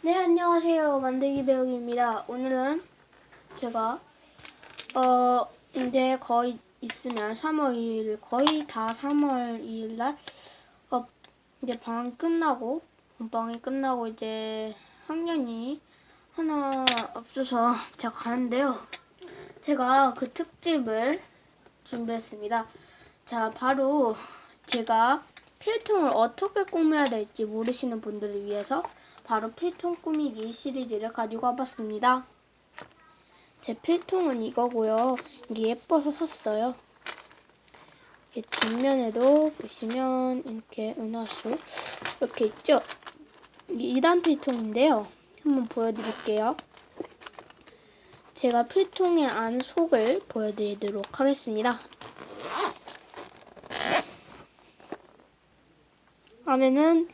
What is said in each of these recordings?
네, 안녕하세요. 만들기 배우기입니다. 오늘은 제가, 어, 이제 거의 있으면 3월 2일, 거의 다 3월 2일 날, 어, 이제 방학 끝나고, 본방이 끝나고 이제 학년이 하나 없어서 제가 가는데요. 제가 그 특집을 준비했습니다. 자, 바로 제가 필통을 어떻게 꾸며야 될지 모르시는 분들을 위해서 바로 필통 꾸미기 시리즈를 가지고 와봤습니다. 제 필통은 이거고요. 이게 예뻐서 샀어요. 이게 뒷면에도 보시면 이렇게 은하수 이렇게 있죠? 이게 2단 필통인데요. 한번 보여드릴게요. 제가 필통의 안 속을 보여드리도록 하겠습니다. 안에는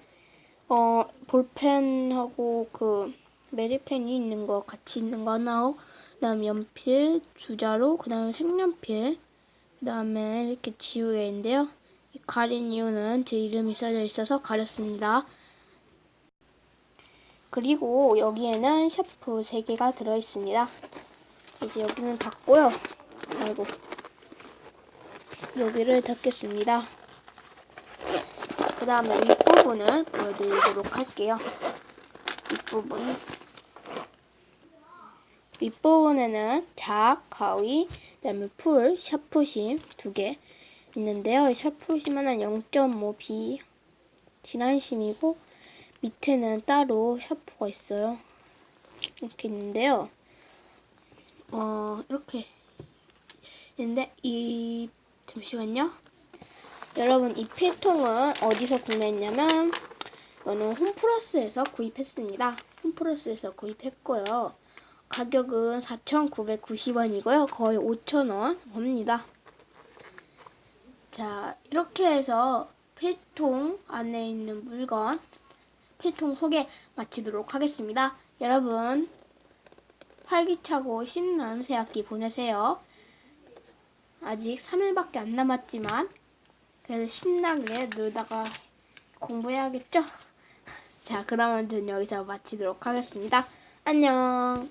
어 볼펜하고 그 매직펜이 있는 거 같이 있는 거 하나고 그다음 연필 두 자루 그다음에 색연필 그다음에 이렇게 지우개인데요. 이 가린 이유는 제 이름이 써져 있어서 가렸습니다. 그리고 여기에는 샤프 3개가 들어있습니다. 이제 여기는 닫고요. 아이고 여기를 닫겠습니다. 그 다음에 윗부분을 보여드리도록 할게요. 윗부분. 윗부분에는 작, 가위, 그 다음에 풀, 샤프심 두 개 있는데요. 이 샤프심은 0.5B 진한심이고 밑에는 따로 샤프가 있어요. 이렇게 있는데요. 어, 이렇게 있는데 이 잠시만요. 여러분 이 필통은 어디서 구매했냐면 이거는 홈플러스에서 구입했습니다. 홈플러스에서 구입했고요. 가격은 4,990원이고요. 거의 5,000원 합니다. 자 이렇게 해서 필통 안에 있는 물건 필통 소개 마치도록 하겠습니다. 여러분 활기차고 신나는 새학기 보내세요. 아직 3일밖에 안 남았지만 그래서 신나게 놀다가 공부해야겠죠? 자, 그러면 저는 여기서 마치도록 하겠습니다. 안녕.